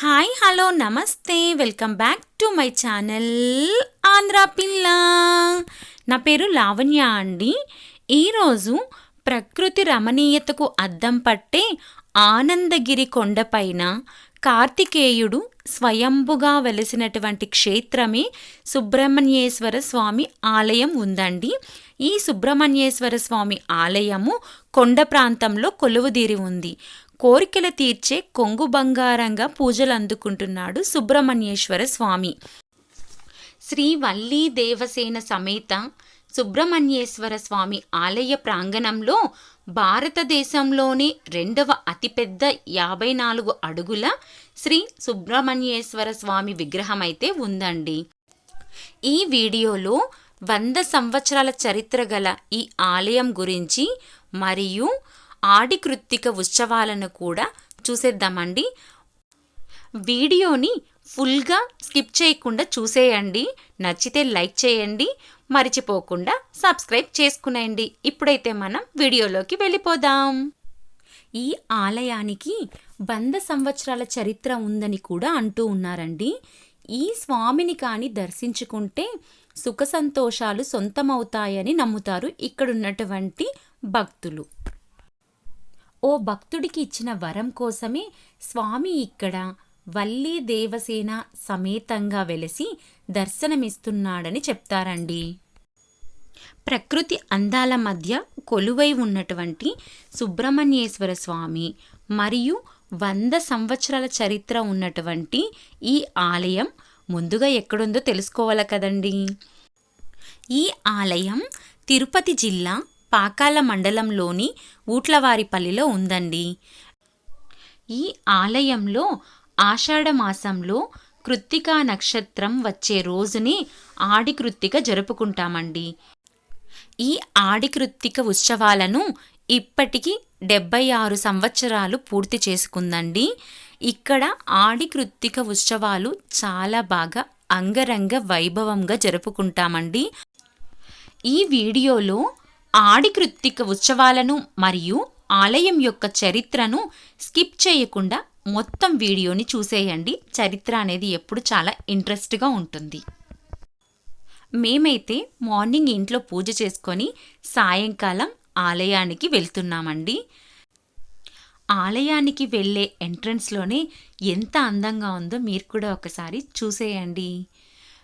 Hi hello నమస్తే. Welcome back to my channel Andhra Pilla. నా పేరు లావణ్య అండి. ఈరోజు ప్రకృతి రమణీయతకు అద్దం పట్టే ఆనందగిరి కొండపైన కార్తికేయుడు స్వయంభుగా వెలిసినటువంటి క్షేత్రమే సుబ్రహ్మణ్యేశ్వర స్వామి ఆలయం ఉందండి. ఈ సుబ్రహ్మణ్యేశ్వర స్వామి ఆలయము కొండ ప్రాంతంలో కొలువుదీరి ఉంది. కోరికలు తీర్చే కొంగు బంగారంగా పూజలు అందుకుంటున్నాడు సుబ్రహ్మణ్యేశ్వర స్వామి. శ్రీ వల్లీ దేవసేన సమేత సుబ్రహ్మణ్యేశ్వర స్వామి ఆలయ ప్రాంగణంలో భారతదేశంలోనే రెండవ అతిపెద్ద యాభై నాలుగు అడుగుల శ్రీ సుబ్రహ్మణ్యేశ్వర స్వామి విగ్రహం అయితే ఉందండి. ఈ వీడియోలో వంద సంవత్సరాల చరిత్ర గల ఈ ఆలయం గురించి మరియు ఆడి కృత్తిక ఉత్సవాలను కూడా చూసేద్దామండి. వీడియోని ఫుల్గా స్కిప్ చేయకుండా చూసేయండి. నచ్చితే లైక్ చేయండి. మర్చిపోకుండా సబ్స్క్రైబ్ చేసుకునేయండి. ఇప్పుడైతే మనం వీడియోలోకి వెళ్ళిపోదాం. ఈ ఆలయానికి వంద సంవత్సరాల చరిత్ర ఉందని కూడా అంటూ ఉన్నారండి. ఈ స్వామిని కానీ దర్శించుకుంటే సుఖ సంతోషాలు సొంతమవుతాయని నమ్ముతారు ఇక్కడున్నటువంటి భక్తులు. ఓ భక్తుడికి ఇచ్చిన వరం కోసమే స్వామి ఇక్కడ వల్లీ దేవసేన సమేతంగా వెలసి దర్శనమిస్తున్నాడని చెప్తారండి. ప్రకృతి అందాల మధ్య కొలువై ఉన్నటువంటి సుబ్రహ్మణ్యేశ్వర స్వామి మరియు వంద సంవత్సరాల చరిత్ర ఉన్నటువంటి ఈ ఆలయం ముందుగా ఎక్కడుందో తెలుసుకోవాలి కదండి. ఈ ఆలయం తిరుపతి జిల్లా పాకాల మండలంలోని ఊట్లవారిపల్లిలో ఉందండి. ఈ ఆలయంలో ఆషాఢమాసంలో కృత్తికా నక్షత్రం వచ్చే రోజుని ఆడి కృత్తిక జరుపుకుంటామండి. ఈ ఆడి కృత్తిక ఉత్సవాలను ఇప్పటికి డెబ్బై ఆరు సంవత్సరాలు పూర్తి చేసుకుందండి. ఇక్కడ ఆడి కృత్తిక ఉత్సవాలు చాలా బాగా అంగరంగ వైభవంగా జరుపుకుంటామండి. ఈ వీడియోలో ఆడి కృత్తిక ఉత్సవాలను మరియు ఆలయం యొక్క చరిత్రను స్కిప్ చేయకుండా మొత్తం వీడియోని చూసేయండి. చరిత్ర అనేది ఎప్పుడు చాలా ఇంట్రెస్ట్గా ఉంటుంది. మేమైతే మార్నింగ్ ఇంట్లో పూజ చేసుకొని సాయంకాలం ఆలయానికి వెళ్తున్నామండి. ఆలయానికి వెళ్ళే ఎంట్రన్స్లోనే ఎంత అందంగా ఉందో మీరు కూడా ఒకసారి చూసేయండి.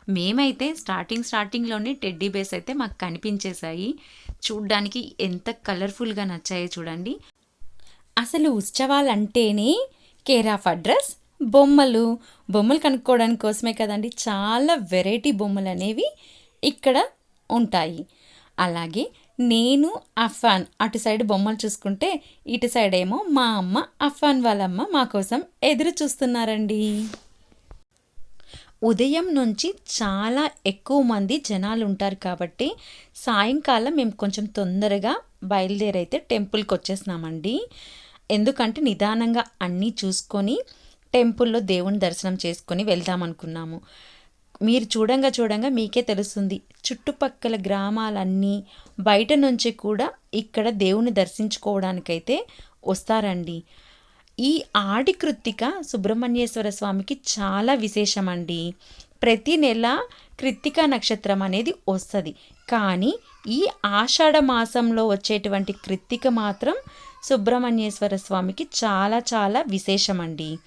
మేమైతే స్టార్టింగ్ స్టార్టింగ్లోనే టెడ్డీ బేస్ అయితే మాకు కనిపించేశాయి. చూడ్డానికి ఎంత కలర్ఫుల్గా నచ్చాయో చూడండి. అసలు ఉత్సవాలంటేనే కేర్ ఆఫ్ అడ్రస్ బొమ్మలు. బొమ్మలు కనుక్కోవడానికి కోసమే కదండి చాలా వెరైటీ బొమ్మలు అనేవి ఇక్కడ ఉంటాయి. అలాగే నేను అఫాన్ అటు సైడ్ బొమ్మలు చూసుకుంటే ఇటు సైడ్ ఏమో మా అమ్మ అఫాన్ వాళ్ళమ్మ మా కోసం ఎదురు చూస్తున్నారండి. ఉదయం నుంచి చాలా ఎక్కువ మంది జనాలు ఉంటారు కాబట్టి సాయంకాలం మేము కొంచెం తొందరగా బయలుదేరైతే టెంపుల్కి వచ్చేసినామండి ఎందుకంటే నిదానంగా అన్నీ చూసుకొని టెంపుల్లో దేవుని దర్శనం చేసుకొని వెళ్దాం అనుకున్నాము మీరు చూడంగా చూడంగా మీకే తెలుస్తుంది చుట్టుపక్కల గ్రామాలన్నీ బయట నుంచి కూడా ఇక్కడ దేవుని దర్శించుకోవడానికైతే వస్తారండి. ఈ ఆడి కృత్తిక సుబ్రహ్మణ్యేశ్వర స్వామికి చాలా విశేషమండి. ప్రతి నెల కృత్తిక నక్షత్రం అనేది వస్తుంది. కానీ ఈ ఆషాఢ మాసంలో వచ్చేటువంటి కృత్తిక మాత్రం సుబ్రహ్మణ్యేశ్వర స్వామికి చాలా చాలా విశేషమండి.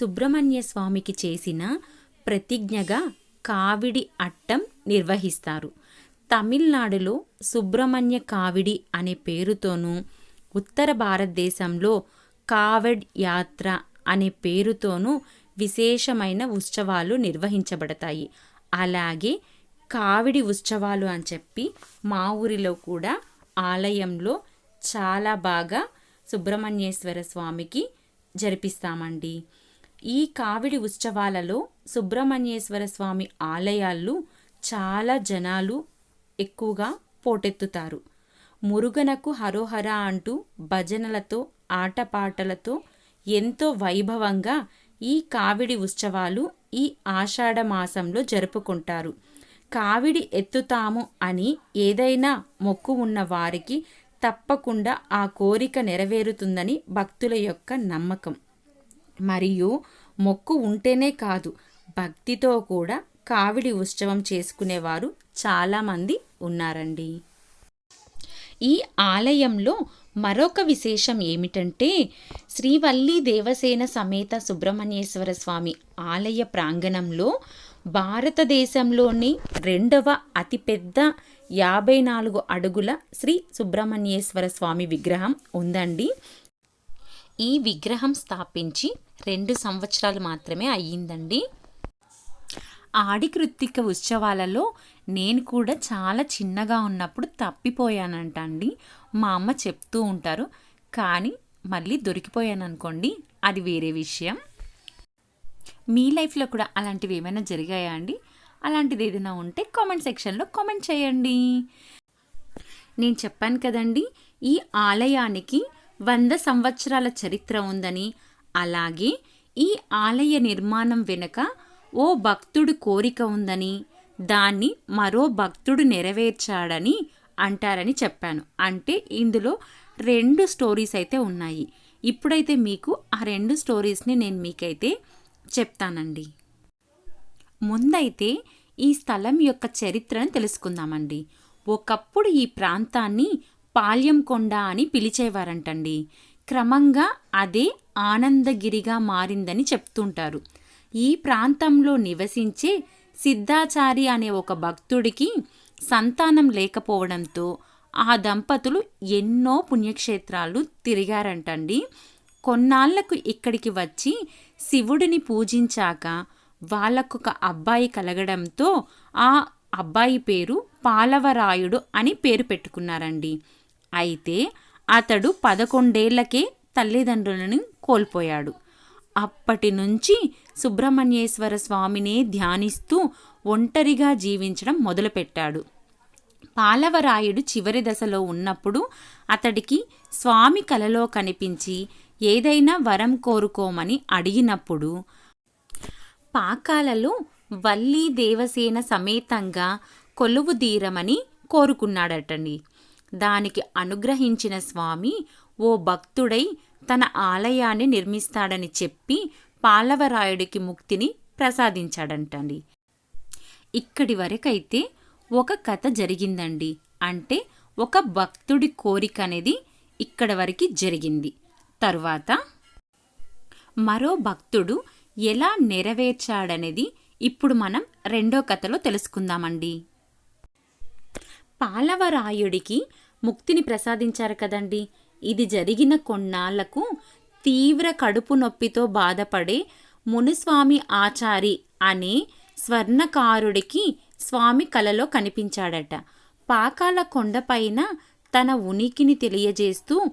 సుబ్రహ్మణ్య స్వామికి చేసిన ప్రతిజ్ఞగా కావిడి అట్టం నిర్వహిస్తారు. తమిళనాడులో సుబ్రహ్మణ్య కావిడి అనే పేరుతోనూ ఉత్తర భారతదేశంలో కావడ్ యాత్ర అనే పేరుతోనూ విశేషమైన ఉత్సవాలు నిర్వహించబడతాయి. అలాగే కావిడి ఉత్సవాలు అని చెప్పి మా ఊరిలో కూడా ఆలయంలో చాలా బాగా సుబ్రహ్మణ్యేశ్వర స్వామికి జరిపిస్తామండి. ఈ కావిడి ఉత్సవాలలో సుబ్రహ్మణ్యేశ్వర స్వామి ఆలయాలు చాలా జనాలు ఎక్కువగా పోటెత్తుతారు. మురుగనకు హరోహర అంటూ భజనలతో ఆటపాటలతో ఎంతో వైభవంగా ఈ కావిడి ఉత్సవాలు ఈ ఆషాఢ మాసంలో జరుపుకుంటారు. కావిడి ఎత్తుతాము అని ఏదైనా మొక్కు ఉన్న వారికి తప్పకుండా ఆ కోరిక నెరవేరుతుందని భక్తుల యొక్క నమ్మకం. మరియు మొక్కు ఉంటేనే కాదు భక్తితో కూడా కావిడి ఉత్సవం చేసుకునేవారు చాలామంది ఉన్నారండి. ఈ ఆలయంలో మరొక విశేషం ఏమిటంటే శ్రీవల్లి దేవసేన సమేత సుబ్రహ్మణ్యేశ్వర స్వామి ఆలయ ప్రాంగణంలో భారతదేశంలోని రెండవ అతిపెద్ద యాభై నాలుగు అడుగుల శ్రీ సుబ్రహ్మణ్యేశ్వర స్వామి విగ్రహం ఉందండి. ఈ విగ్రహం స్థాపించి రెండు సంవత్సరాలు మాత్రమే అయ్యిందండి. ఆడి కృత్తిక ఉత్సవాలలో నేను కూడా చాలా చిన్నగా ఉన్నప్పుడు తప్పిపోయానంట అండి మా అమ్మ చెప్తూ ఉంటారు. కానీ మళ్ళీ దొరికిపోయాను అనుకోండి అది వేరే విషయం. మీ లైఫ్లో కూడా అలాంటివి ఏమైనా జరిగాయా అండి? అలాంటిది ఏదైనా ఉంటే కామెంట్ సెక్షన్లో కామెంట్ చేయండి. నేను చెప్పాను కదండి ఈ ఆలయానికి వంద సంవత్సరాల చరిత్ర ఉందని. అలాగే ఈ ఆలయ నిర్మాణం వెనుక ఓ భక్తుడు కోరిక ఉందని దాన్ని మరో భక్తుడు నెరవేర్చాడని అంటారని చెప్పాను. అంటే ఇందులో రెండు స్టోరీస్ అయితే ఉన్నాయి. ఇప్పుడైతే మీకు ఆ రెండు స్టోరీస్ని నేను మీకైతే చెప్తానండి. ముందైతే ఈ స్థలం యొక్క చరిత్రను తెలుసుకుందామండి. ఒకప్పుడు ఈ ప్రాంతాన్ని పాల్యంకొండ అని పిలిచేవారంటండి. క్రమంగా అదే ఆనందగిరిగా మారిందని చెప్తుంటారు. ఈ ప్రాంతంలో నివసించే సిద్ధాచారి అనే ఒక భక్తుడికి సంతానం లేకపోవడంతో ఆ దంపతులు ఎన్నో పుణ్యక్షేత్రాలు తిరిగారంటండి. కొన్నాళ్ళకు ఇక్కడికి వచ్చి శివుడిని పూజించాక వాళ్ళకొక అబ్బాయి కలగడంతో ఆ అబ్బాయి పేరు పాలవరాయుడు అని పేరు పెట్టుకున్నారండి. అయితే అతడు పదకొండేళ్ళకే తల్లిదండ్రులను కోల్పోయాడు. అప్పటి నుంచి సుబ్రహ్మణ్యేశ్వర స్వామినే ధ్యానిస్తూ ఒంటరిగా జీవించడం మొదలుపెట్టాడు. పాలవరాయుడు చివరి దశలో ఉన్నప్పుడు అతడికి స్వామి కలలో కనిపించి ఏదైనా వరం కోరుకోమని అడిగినప్పుడు పాకాలలో వల్లీ దేవసేన సమేతంగా కొలువు దీరమని కోరుకున్నాడటండి. దానికి అనుగ్రహించిన స్వామి ఓ భక్తుడై తన ఆలయాన్ని నిర్మిస్తాడని చెప్పి పాలవరాయుడికి ముక్తిని ప్రసాదించాడంటండి. ఇక్కడి వరకైతే ఒక కథ జరిగిందండి. అంటే ఒక భక్తుడి కోరిక అనేది ఇక్కడ వరకు జరిగింది. తరువాత మరో భక్తుడు ఎలా నెరవేర్చాడనేది ఇప్పుడు మనం రెండో కథలో తెలుసుకుందామండి. పాలవరాయుడికి ముక్తిని ప్రసాదించారు కదండి. ఇది జరిగిన కొన్నాళ్ళకు తీవ్ర కడుపు నొప్పితో బాధపడే మునుస్వామి ఆచారి అనే స్వర్ణకారుడికి స్వామి కలలో కనిపించాడట. పాకాల కొండపైన తన ఉనికిని తెలియజేస్తూ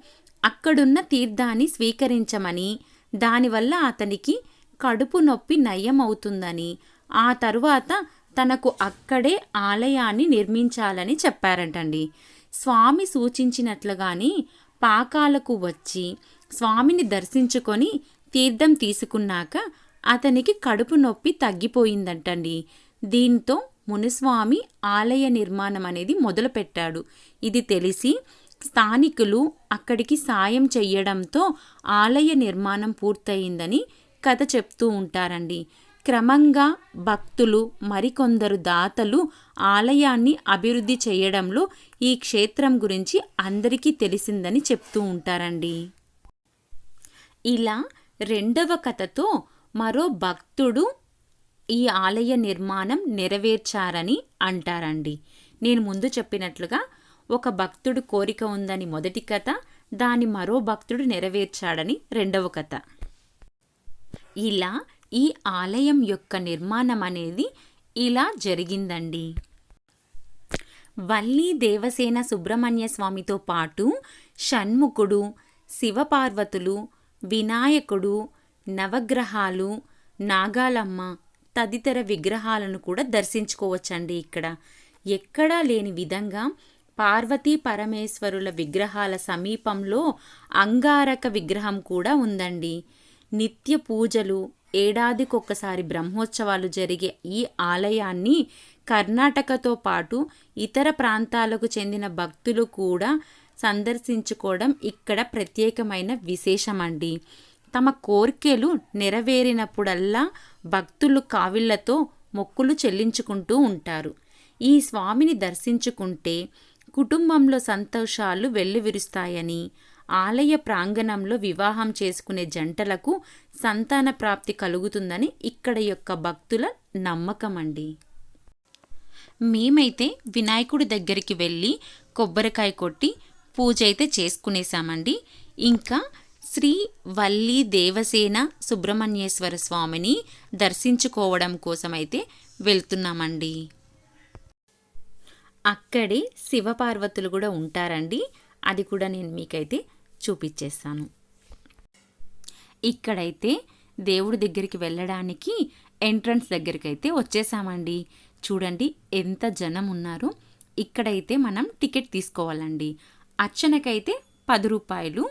అక్కడున్న తీర్థాన్ని స్వీకరించమని దానివల్ల అతనికి కడుపు నొప్పి నయమవుతుందని ఆ తరువాత తనకు అక్కడే ఆలయాన్ని నిర్మించాలని చెప్పారంటండి. స్వామి సూచించినట్లుగాని పాకాలకు వచ్చి స్వామిని దర్శించుకొని తీర్థం తీసుకున్నాక అతనికి కడుపు నొప్పి తగ్గిపోయిందంటండి. దీంతో మునిస్వామి ఆలయ నిర్మాణం అనేది మొదలుపెట్టాడు. ఇది తెలిసి స్థానికులు అక్కడికి సాయం చెయ్యడంతో ఆలయ నిర్మాణం పూర్తయిందని కథ చెప్తూ ఉంటారండి. క్రమంగా భక్తులు మరికొందరు దాతలు ఆలయాన్ని అభివృద్ధి చేయడంలో ఈ క్షేత్రం గురించి అందరికీ తెలిసిందని చెప్తూ ఉంటారండి. ఇలా రెండవ కథతో మరో భక్తుడు ఈ ఆలయ నిర్మాణం నెరవేర్చారని అంటారండి. నేను ముందు చెప్పినట్లుగా ఒక భక్తుడు కోరిక ఉందని మొదటి కథ దాని మరో భక్తుడు నెరవేర్చాడని రెండవ కథ. ఇలా ఈ ఆలయం యొక్క నిర్మాణం అనేది ఇలా జరిగిందండి. వల్లి దేవసేన సుబ్రహ్మణ్య స్వామితో పాటు షణ్ముఖుడు శివపార్వతులు వినాయకుడు నవగ్రహాలు నాగాలమ్మ తదితర విగ్రహాలను కూడా దర్శించుకోవచ్చండి ఇక్కడ. ఎక్కడా లేని విధంగా పార్వతీ పరమేశ్వరుల విగ్రహాల సమీపంలో అంగారక విగ్రహం కూడా ఉందండి. నిత్య పూజలు ఏడాదికొకసారి బ్రహ్మోత్సవాలు జరిగే ఈ ఆలయాన్ని కర్ణాటకతో పాటు ఇతర ప్రాంతాలకు చెందిన భక్తులు కూడా సందర్శించుకోవడం ఇక్కడ ప్రత్యేకమైన విశేషమండి. తమ కోరికలు నెరవేరినప్పుడల్లా భక్తులు కావిళ్ళతో మొక్కులు చెల్లించుకుంటూ ఉంటారు. ఈ స్వామిని దర్శించుకుంటే కుటుంబంలో సంతోషాలు వెల్లువిరుస్తాయని ఆలయ ప్రాంగణంలో వివాహం చేసుకునే జంటలకు సంతాన ప్రాప్తి కలుగుతుందని ఇక్కడ యొక్క భక్తుల నమ్మకం అండి మేమైతే వినాయకుడి దగ్గరికి వెళ్ళి కొబ్బరికాయ కొట్టి పూజ అయితే చేసుకునేసామండి. ఇంకా శ్రీ వల్లి దేవసేన సుబ్రహ్మణ్యేశ్వర స్వామిని దర్శించుకోవడం కోసమైతే వెళ్తున్నామండి. అక్కడే శివపార్వతులు కూడా ఉంటారండి. అది కూడా నేను మీకైతే చూపించేస్తాను. ఇక్కడైతే దేవుడి దగ్గరికి వెళ్ళడానికి ఎంట్రన్స్ దగ్గరికి అయితే వచ్చేసామండి. చూడండి ఎంత జనం ఉన్నారు. ఇక్కడైతే మనం టికెట్ తీసుకోవాలండి. అర్చనకైతే పది రూపాయలు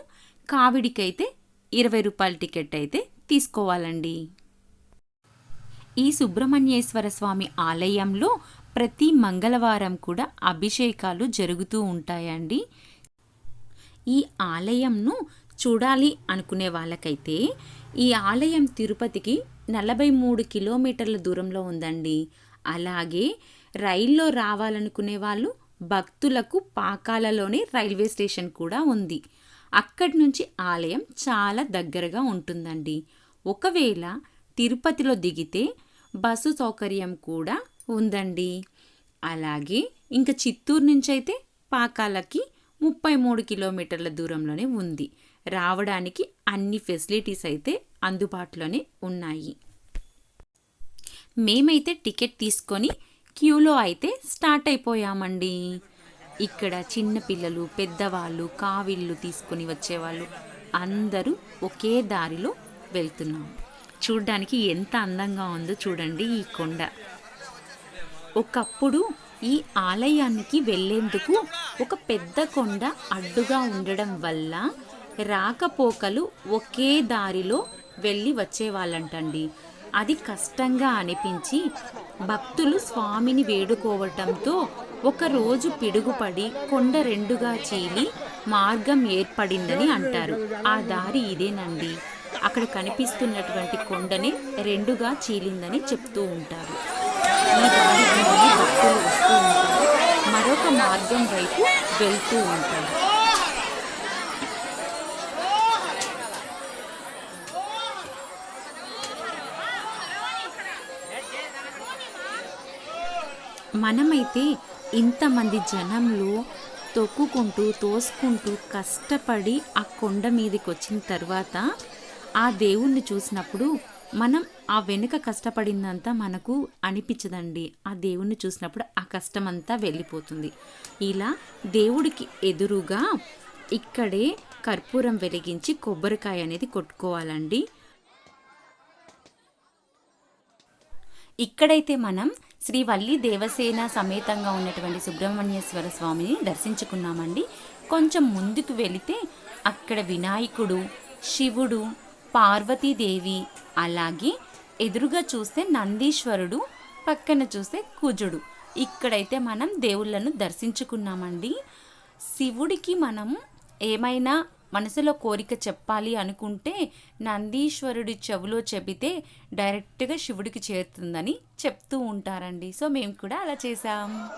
కావిడికైతే ఇరవై రూపాయల టికెట్ అయితే తీసుకోవాలండి. ఈ సుబ్రహ్మణ్యేశ్వర స్వామి ఆలయంలో ప్రతి మంగళవారం కూడా అభిషేకాలు జరుగుతూ ఉంటాయండి. ఈ ఆలయంను చూడాలి అనుకునే వాళ్ళకైతే ఈ ఆలయం తిరుపతికి నలభై మూడు కిలోమీటర్ల దూరంలో ఉందండి. అలాగే రైల్లో రావాలనుకునే వాళ్ళు భక్తులకు పాకాలలోనే రైల్వే స్టేషన్ కూడా ఉంది. అక్కడి నుంచి ఆలయం చాలా దగ్గరగా ఉంటుందండి. ఒకవేళ తిరుపతిలో దిగితే బస్సు సౌకర్యం కూడా ఉందండి. అలాగే ఇంకా చిత్తూరు నుంచి అయితే పాకాలకి ముప్పై మూడు కిలోమీటర్ల దూరంలోనే ఉంది. రావడానికి అన్ని ఫెసిలిటీస్ అయితే అందుబాటులోనే ఉన్నాయి. మేమైతే టికెట్ తీసుకొని క్యూలో అయితే స్టార్ట్ అయిపోయామండి. ఇక్కడ చిన్న పిల్లలు పెద్దవాళ్ళు కావిళ్ళు తీసుకొని వచ్చేవాళ్ళు. అందరూ ఒకే దారిలో వెళ్తున్నాం. చూడ్డానికి ఎంత అందంగా ఉందో చూడండి ఈ కొండ. ఒకప్పుడు ఈ ఆలయానికి వెళ్ళేందుకు ఒక పెద్ద కొండ అడ్డుగా ఉండడం వల్ల రాకపోకలు ఒకే దారిలో వెళ్ళి వచ్చేవాళ్ళంటండి. అది కష్టంగా అనిపించి భక్తులు స్వామిని వేడుకోవటంతో ఒకరోజు పిడుగుపడి కొండ రెండుగా చీలి మార్గం ఏర్పడిందని అంటారు. ఆ దారి ఇదేనండి. అక్కడ కనిపిస్తున్నటువంటి కొండనే రెండుగా చీలిందని చెప్తూ ఉంటారు. ఈ దారి భక్తులు వస్తూ ఉంటారు. మార్గం వైపు వెళ్తూ ఉంటారు మనమైతే ఇంతమంది జనంలో తొక్కుకుంటూ తోసుకుంటూ కష్టపడి ఆ కొండ మీదకి వచ్చిన తర్వాత ఆ దేవుణ్ణి చూసినప్పుడు మనం ఆ వెనుక కష్టపడిందంతా మనకు అనిపించదండి. ఆ దేవుణ్ణి చూసినప్పుడు ఆ కష్టం అంతా వెళ్ళిపోతుంది. ఇలా దేవుడికి ఎదురుగా ఇక్కడే కర్పూరం వెలిగించి కొబ్బరికాయ అనేది కొట్టుకోవాలండి. ఇక్కడైతే మనం శ్రీ వల్లి దేవసేన సమేతంగా ఉన్నటువంటి సుబ్రహ్మణ్యేశ్వర స్వామిని దర్శించుకున్నామండి. కొంచెం ముందుకు వెళితే అక్కడ వినాయకుడు శివుడు పార్వతీదేవి అలాగే ఎదురుగా చూస్తే నందీశ్వరుడు పక్కన చూస్తే కుజుడు. ఇక్కడైతే మనం దేవుళ్ళను దర్శించుకున్నామండి. శివుడికి మనం ఏమైనా మనసులో కోరిక చెప్పాలి అనుకుంటే నందీశ్వరుడి చెవిలో చెబితే డైరెక్ట్గా శివుడికి చేరుతుందని చెప్తూ ఉంటారండి. సో మేము కూడా అలా చేసాం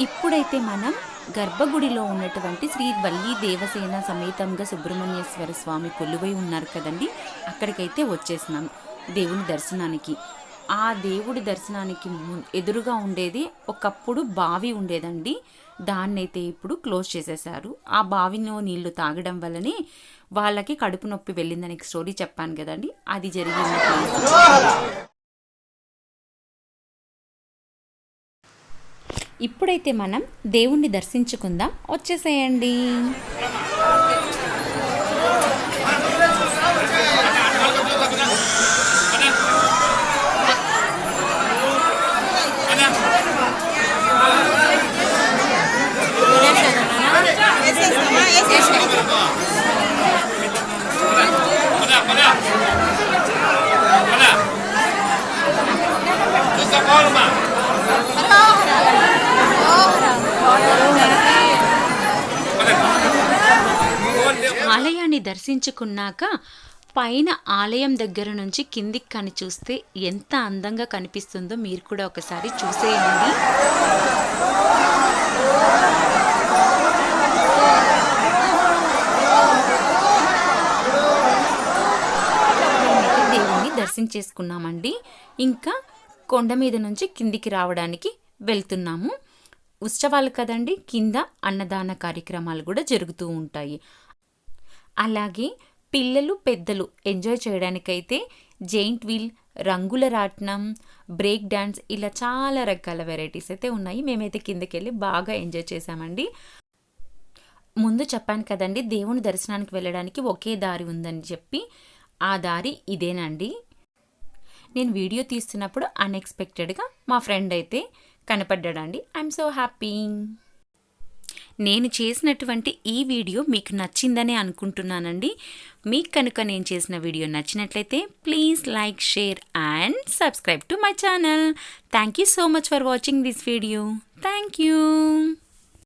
ఇప్పుడైతే మనం గర్భగుడిలో ఉన్నటువంటి శ్రీ వల్లి దేవసేన సమేతంగా సుబ్రహ్మణ్యేశ్వర స్వామి కొలువై ఉన్నారు కదండి. అక్కడికైతే వచ్చేసినాం దేవుని దర్శనానికి. ఆ దేవుడి దర్శనానికి ము- ఎదురుగా ఉండేది ఒకప్పుడు బావి ఉండేదండి. దాన్నైతే ఇప్పుడు క్లోజ్ చేసేశారు. ఆ బావిలో నీళ్ళు తాగడం వల్లనే వాళ్ళకి కడుపు నొప్పి వెళ్ళిందని స్టోరీ చెప్పాను కదండి. అది జరిగింది. ఇప్పుడైతే మనం దేవుణ్ణి దర్శించుకుందాం. వచ్చేసేయండి. దర్శించుకున్నాక పైన ఆలయం దగ్గర నుంచి కిందికి కని చూస్తే ఎంత అందంగా కనిపిస్తుందో మీరు కూడా ఒకసారి చూసేయండి. దేవుణ్ణి దర్శించేసుకున్నామండి ఇంకా కొండ మీద నుంచి కిందికి రావడానికి వెళ్తున్నాము. ఉత్సవాలు కదండి కింద అన్నదాన కార్యక్రమాలు కూడా జరుగుతూ ఉంటాయి. అలాగే పిల్లలు పెద్దలు ఎంజాయ్ చేయడానికైతే జెయింట్ వీల్ రంగుల రాట్నం బ్రేక్ డ్యాన్స్ ఇలా చాలా రకాల వెరైటీస్ అయితే ఉన్నాయి. మేమైతే కిందకి వెళ్ళి బాగా ఎంజాయ్ చేసామండి ముందు చెప్పాను కదండి దేవుని దర్శనానికి వెళ్ళడానికి ఒకే దారి ఉందని చెప్పి. ఆ దారి ఇదేనండి. నేను వీడియో తీస్తున్నప్పుడు అన్ఎక్స్పెక్టెడ్గా మా ఫ్రెండ్ అయితే కనపడ్డాడండి. ఐఎమ్ సో హ్యాపీ నేను చేసినటువంటి ఈ వీడియో మీకు నచ్చిందనే అనుకుంటున్నానండి. మీకు కనుక నేను చేసిన వీడియో నచ్చినట్లయితే please like share and subscribe to my channel. Thank you so much for watching this video. Thank you.